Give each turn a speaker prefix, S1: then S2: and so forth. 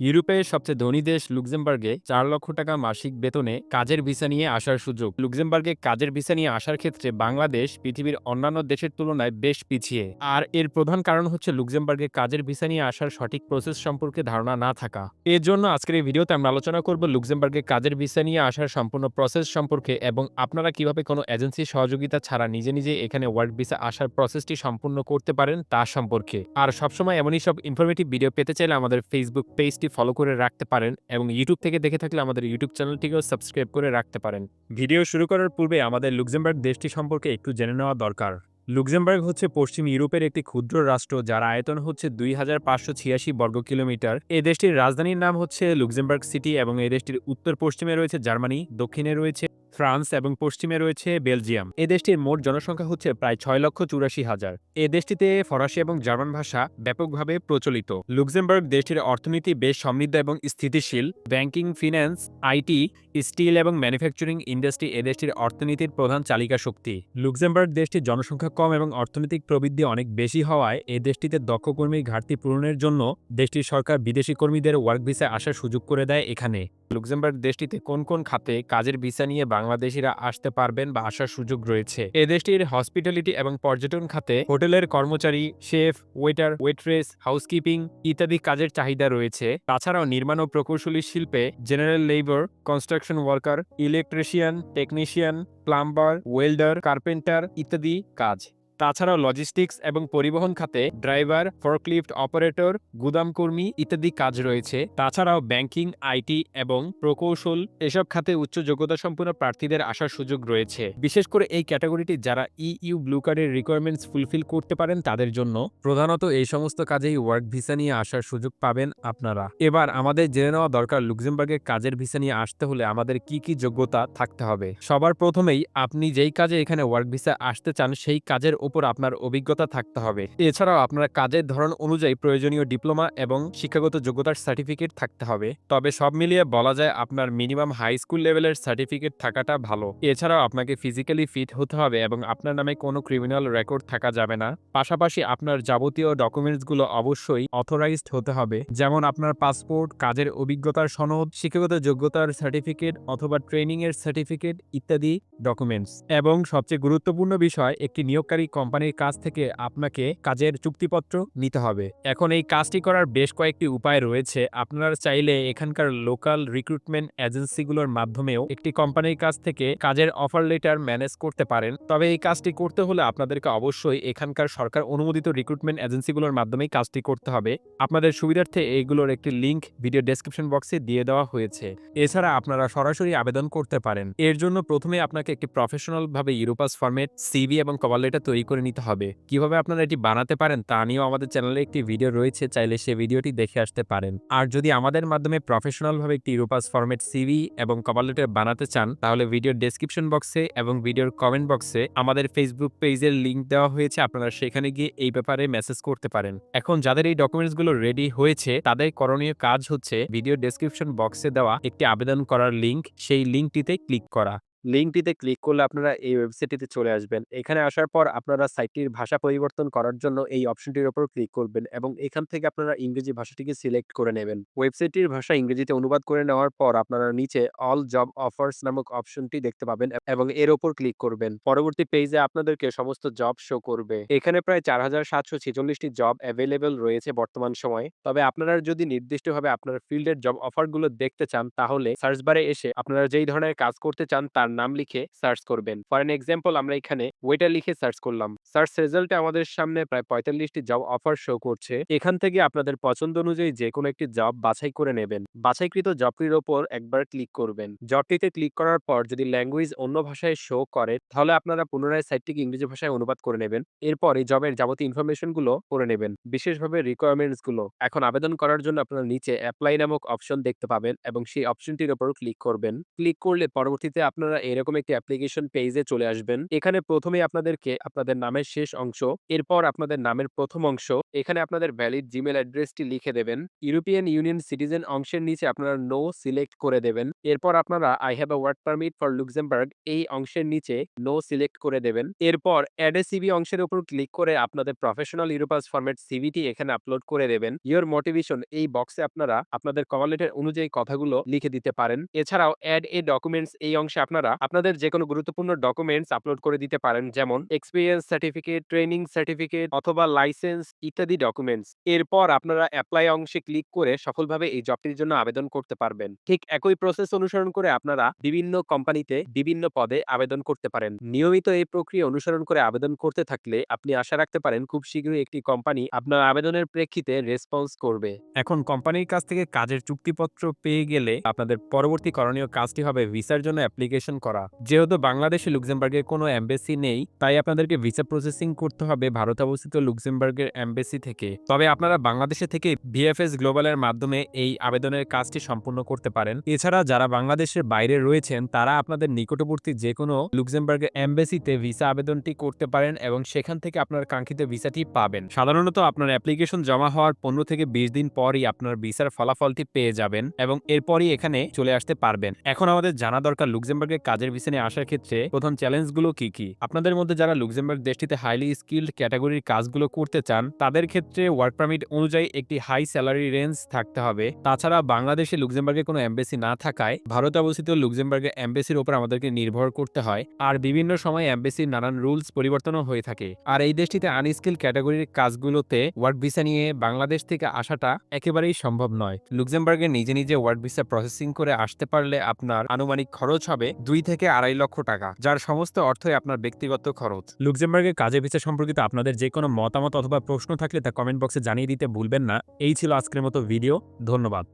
S1: ইউরোপের সবচেয়ে ধনী দেশ লুক্সেমবার্গে চার লক্ষ টাকা মাসিক বেতনে কাজের ভিসা নিয়ে আসার সুযোগ। লুক্সেমবার্গে কাজের ভিসা নিয়ে আসার ক্ষেত্রে বাংলাদেশ পৃথিবীর অন্যান্য দেশের তুলনায় বেশ পিছিয়ে। আর এর প্রধান কারণ হচ্ছে লুক্সেমবার্গে কাজের ভিসা নিয়ে আসার সঠিক প্রসেস সম্পর্কে ধারণা না থাকা। এর জন্য আজকের এই ভিডিওতে আমরা আলোচনা করব লুক্সেমবার্গে কাজের ভিসা নিয়ে আসার সম্পূর্ণ প্রসেস সম্পর্কে এবং আপনারা কীভাবে কোনো এজেন্সির সহযোগিতা ছাড়া নিজে নিজে এখানে ওয়ার্ক ভিসা আসার প্রসেসটি সম্পূর্ণ করতে পারেন তা সম্পর্কে। আর সবসময় এমনই সব ইনফরমেটিভ ভিডিও পেতে চাইলে আমাদের ফেসবুক পেজটি ফলো করে রাখতে পারেন এবং ইউটিউব থেকে দেখে থাকলে আমাদের ইউটিউব চ্যানেলটিকেও সাবস্ক্রাইব করে রাখতে পারেন। ভিডিও শুরু করার পূর্বে আমাদের লুক্সেমবার্গ দেশটি সম্পর্কে একটু জেনে নেওয়া দরকার। লুক্সেমবার্গ হচ্ছে পশ্চিম ইউরোপের একটি ক্ষুদ্র রাষ্ট্র যার আয়তন হচ্ছে দুই হাজার পাঁচশো ছিয়াশি বর্গ কিলোমিটার। এ দেশটির রাজধানীর নাম হচ্ছে লুক্সেমবার্গ সিটি এবং এই দেশটির উত্তর পশ্চিমে রয়েছে জার্মানি, দক্ষিণে রয়েছে ফ্রান্স এবং পশ্চিমে রয়েছে বেলজিয়াম। এ দেশটির মোট জনসংখ্যা হচ্ছে প্রায় ছয় লক্ষ চুরাশি হাজার। এ দেশটিতে ফরাসি এবং জার্মান ভাষা ব্যাপকভাবে প্রচলিত। লুক্সেমবার্গ দেশটির অর্থনীতি বেশ সমৃদ্ধ এবং স্থিতিশীল। ব্যাংকিং, ফিন্যান্স আইটি স্টিল এবং ম্যানুফ্যাকচারিং ইন্ডাস্ট্রি এ দেশটির অর্থনীতির প্রধান চালিকা শক্তি। লুক্সেমবার্গ দেশটির জনসংখ্যা কম এবং অর্থনৈতিক প্রবৃদ্ধি অনেক বেশি হওয়ায় এ দেশটিতে দক্ষ কর্মীর ঘাটতি পূরণের জন্য দেশটির সরকার বিদেশি কর্মীদের ওয়ার্ক ভিসায় আসার সুযোগ করে দেয় এখানে। লুক্সেমবার্গ দেশটিতে কোন কোন খাতে কাজের ভিসা নিয়ে বাংলাদেশিরা আসতে পারবেন বা আসার সুযোগ রয়েছে? এ দেশটির হসপিটালিটি এবং পর্যটন খাতে হোটেলের কর্মচারী, শেফ, ওয়েটার, ওয়েট্রেস, হাউসকিপিং ইত্যাদি কাজের চাহিদা রয়েছে। তাছাড়াও নির্মাণ ও প্রকৌশলী শিল্পে general labour, construction worker, electrician, technician, plumber, welder, carpenter ইত্যাদি কাজ। তাছাড়াও লজিস্টিক্স এবং পরিবহন খাতে ড্রাইভার ফরক্লিফট অপারেটর গুদামকর্মী ইত্যাদি কাজ রয়েছে। তাছাড়াও ব্যাংকিং আইটি এবং প্রকৌশল এসব খাতে উচ্চ যোগ্যতা সম্পন্ন প্রার্থীদের আসার সুযোগ রয়েছে। বিশেষ করে এই ক্যাটাগরিটি যারা ইইউ ব্লু কার্ডের রিকোয়ারমেন্টস ফুলফিল করতে পারেন তাদের জন্য প্রধানত এই সমস্ত কাজেই ওয়ার্ক ভিসা নিয়ে আসার সুযোগ পাবেন আপনারা। এবার আমাদের জেনে নেওয়া দরকার লুক্সেমবার্গে কাজের ভিসা নিয়ে আসতে হলে আমাদের কি কি যোগ্যতা থাকতে হবে? সবার প্রথমেই আপনি যেই কাজে এখানে ওয়ার্ক ভিসা আসতে চান সেই কাজের উপর আপনার অভিজ্ঞতা থাকতে হবে। এছাড়াও আপনার কাজের ধরন অনুযায়ী প্রয়োজনীয় ডিপ্লোমা এবং শিক্ষাগত যোগ্যতার সার্টিফিকেট থাকতে হবে। তবে সব মিলিয়ে বলা যায় আপনার মিনিমাম হাই স্কুল লেভেলের সার্টিফিকেট থাকাটা ভালো। এছাড়াও আপনাকে ফিজিক্যালি ফিট হতে হবে এবং আপনার নামে কোনো ক্রিমিনাল রেকর্ড থাকা যাবে না। পাশাপাশি আপনার যাবতীয় ডকুমেন্টসগুলো অবশ্যই অথরাইজড হতে হবে। যেমন আপনার পাসপোর্ট, কাজের অভিজ্ঞতার সনদ, শিক্ষাগত যোগ্যতার সার্টিফিকেট অথবা ট্রেনিং এর সার্টিফিকেট ইত্যাদি ডকুমেন্টস। এবং সবচেয়ে গুরুত্বপূর্ণ বিষয়, একটি নিয়োগকারী কোম্পানির কাছ থেকে আপনাকে কাজের চুক্তিপত্র নিতে হবে। এখন এই কাজটি করার বেশ কয়েকটি উপায় রয়েছে। আপনারা চাইলে এখানকার লোকাল রিক্রুটমেন্ট এজেন্সিগুলোর মাধ্যমেও একটি কোম্পানির কাছ থেকে কাজের অফার লেটার ম্যানেজ করতে পারেন। তবে এই কাজটি করতে হলে আপনাদেরকে অবশ্যই এখানকার সরকার অনুমোদিত রিক্রুটমেন্ট এজেন্সিগুলোর মাধ্যমেই কাজটি করতে হবে। আপনাদের সুবিধার্থে এইগুলোর একটি লিংক ভিডিও ডেসক্রিপশন বক্সে দিয়ে দেওয়া হয়েছে। এছাড়া আপনারা সরাসরি আবেদন করতে পারেন। এর জন্য প্রথমে আপনাকে একটি প্রফেশনাল ভাবে ইউরোপাস ফরম্যাট, সিভি এবং কভার লেটার তৈরি করে নিতে হবে। কীভাবে আপনারা এটি বানাতে পারেন তা নিয়েও আমাদের চ্যানেলে একটি ভিডিও রয়েছে, চাইলে সে ভিডিওটি দেখে আসতে পারেন। আর যদি আমাদের মাধ্যমে প্রফেশনাল ভাবে একটি ইউরোপাস ফরম্যাট সিভি এবং কভার লেটার বানাতে চান, তাহলে ভিডিওর ডেসক্রিপশন বক্সে এবং ভিডিওর কমেন্ট বক্সে আমাদের ফেসবুক পেজের লিংক দেওয়া হয়েছে, আপনারা সেখানে গিয়ে এই ব্যাপারে মেসেজ করতে পারেন। এখন যাদের এই ডকুমেন্টসগুলো রেডি হয়েছে, তাদের করণীয় কাজ হচ্ছে ভিডিও ডেসক্রিপশন বক্সে দেওয়া একটি আবেদন করার লিংক সেই লিংকটিতে ক্লিক করা। লিঙ্কটিতে ক্লিক করলে আপনারা এই ওয়েবসাইটটিতে চলে আসবেন। এখানে আসার পর আপনারা সাইটটির ভাষা পরিবর্তন করার জন্য এই অপশনটির উপর ক্লিক করবেন এবং এখান থেকে আপনারা ইংরেজি ভাষাটিকে সিলেক্ট করে নেবেন। ওয়েবসাইটটির ভাষা ইংরেজিতে অনুবাদ করে নেওয়ার পর আপনারা নিচে অল জব অফার্স নামক অপশনটি দেখতে পাবেন এবং এর ওপর ক্লিক করবেন। পরবর্তী পেজে আপনাদেরকে সমস্ত জব শো করবে। এখানে প্রায় চার হাজার সাতশো ছেচল্লিশটি জব অ্যাভেলেবেল রয়েছে বর্তমান সময়ে। তবে আপনারা যদি নির্দিষ্টভাবে আপনার ফিল্ডের জব অফারগুলো দেখতে চান, তাহলে সার্চ বারে এসে আপনারা যেই ধরনের কাজ করতে চান, তার নাম লিখে সার্চ করবেন। ফর এন এক্সাম্পল, আমরা এখানে ওয়েটার লিখে সার্চ করলাম। সার্চ রেজাল্টে আমাদের সামনে প্রায় পঁয়তাল্লিশটি জব অফার শো করছে। এখান থেকে আপনাদের পছন্দ অনুযায়ী যে কোনো একটি জব বাছাই করে নেবেন। বাছাইকৃত জবটির ওপর একবার ক্লিক করবেন। জবটিতে ক্লিক করার পর যদি ল্যাঙ্গুয়েজ অন্য ভাষায় শো করে, তাহলে আপনারা পুনরায় সাইটটিকে ইংরেজি ভাষায় অনুবাদ করে নেবেন। এরপর এই জবের যাবতীয় ইনফরমেশনগুলো করে নেবেন, বিশেষভাবে রিকোয়ারমেন্টসগুলো এখন আবেদন করার জন্য আপনারা নিচে অ্যাপ্লাই নামক অপশন দেখতে পাবেন এবং সেই অপশনটির উপর ক্লিক করবেন। ক্লিক করলে পরবর্তীতে আপনারা এরকম একটি অ্যাপ্লিকেশন পেজে চলে আসবেন। এখানে প্রথমে আপনাদেরকে, আপনাদের নামের শেষ অংশ, এরপর আপনাদের নামের প্রথম অংশ এখানে আপনাদের ভ্যালিড জিমেল অ্যাড্রেসটি লিখে দেবেন। ইউরোপিয়ান ইউনিয়ন সিটিজেন অংশের নিচে আপনারা নো সিলেক্ট করে দেবেন। এরপর আপনারা I have a work permit for Luxembourg এই অংশের নিচে নো সিলেক্ট করে দেবেন। এরপর অ্যাড এ সিভি অংশের উপর ক্লিক করে আপনাদের প্রফেশনাল ইউরোপাস ফরম্যাট সিভিটি এখানে আপলোড করে দেবেন। ইয়োর মোটিভেশন এই বক্সে আপনারা আপনাদের কভার অনুযায়ী কথাগুলো লিখে দিতে পারেন। এছাড়াও অ্যাড এ ডকুমেন্টস এই অংশে আপনারা আপনাদের যে কোনো গুরুত্বপূর্ণ ডকুমেন্টস আপলোড করে দিতে পারেন। যেমন এক্সপিরিয়েন্স সার্টিফিকেট ট্রেনিং সার্টিফিকেট অথবা লাইসেন্স ইত্যাদি ডকুমেন্টস এরপর আপনারা অ্যাপ্লাই অংশে ক্লিক করে সফলভাবে এই জবটির জন্য আবেদন করতে পারবেন। ঠিক একই প্রসেস অনুসরণ করে আপনারা বিভিন্ন কোম্পানিতে বিভিন্ন পদে আবেদন করতে পারেন। নিয়মিত এই প্রক্রিয়া অনুসরণ করে আবেদন করতে থাকলে আপনি আশা রাখতে পারেন খুব শীঘ্রই একটি কোম্পানি আপনার আবেদনের প্রেক্ষিতে রেসপন্স করবে। এখন কোম্পানির কাছ থেকে কাজের চুক্তিপত্র পেয়ে গেলে আপনাদের পরবর্তী করণীয় কাজটি হবে ভিসার জন্য অ্যাপ্লিকেশন করা। যেহেতু বাংলাদেশে লুক্সেমবার্গের কোনো এমবেসি নেই, তাই আপনাদেরকে ভিসা প্রসেসিং করতে হবে। ভারত অবস্থিত লুক্সেমবার্গের এমবেসি থেকে। তবে আপনারা বাংলাদেশে থেকে ভিএফএস গ্লোবালের মাধ্যমে এই আবেদনের কাজটি সম্পূর্ণ করতে পারেন। এছাড়া যারা বাংলাদেশের বাইরে রয়েছেন, তারা আপনাদের নিকটবর্তী যে কোনো লুক্সেমবার্গের এমবেসিতে ভিসা আবেদনটি করতে পারেন এবং সেখান থেকে আপনার কাঙ্ক্ষিত ভিসাটি পাবেন। সাধারণত আপনার অ্যাপ্লিকেশন জমা হওয়ার পনেরো থেকে বিশ দিন পরই আপনার ভিসার ফলাফলটি পেয়ে যাবেন এবং এরপরই এখানে চলে আসতে পারবেন। এখন আমাদের জানা দরকার লুক্সেমবার্গের কাজের ভিসা নিয়ে আসার ক্ষেত্রে প্রথম চ্যালেঞ্জগুলো কি কি? আপনাদের মধ্যে যারা লুক্সেমবার্গ দেশটিতে হাইলি স্কিল্ড ক্যাটাগরির কাজগুলো করতে চান, তাদের ক্ষেত্রে ওয়ার্ক পারমিট অনুযায়ী একটি হাই স্যালারি রেঞ্জ থাকতে হবে। তাছাড়া বাংলাদেশে লুক্সেমবার্গে কোনো এমবেসি না থাকায় ভারতে অবস্থিত লুক্সেমবার্গের এমবেসির উপর আমাদেরকে নির্ভর করতে হয় আর বিভিন্ন সময় এমবেসির নানান রুলস পরিবর্তনও হয়ে থাকে। আর এই দেশটিতে আনস্কিল ক্যাটাগরির কাজগুলোতে ওয়ার্ক ভিসা নিয়ে বাংলাদেশ থেকে আসাটা একেবারেই সম্ভব নয়। লুক্সেমবার্গে নিজে নিজে ওয়ার্ক ভিসা প্রসেসিং করে আসতে পারলে আপনার আনুমানিক খরচ হবে দুই থেকে আড়াই লক্ষ টাকা, যার সমস্ত অর্থই আপনার ব্যক্তিগত খরচ। লুক্সেমবার্গের কাজের ভিসা সম্পর্কিত আপনাদের যে কোনো মতামত অথবা প্রশ্ন থাকলে তা কমেন্ট বক্সে জানিয়ে দিতে ভুলবেন না। এই ছিল আজকের মতো ভিডিও ধন্যবাদ।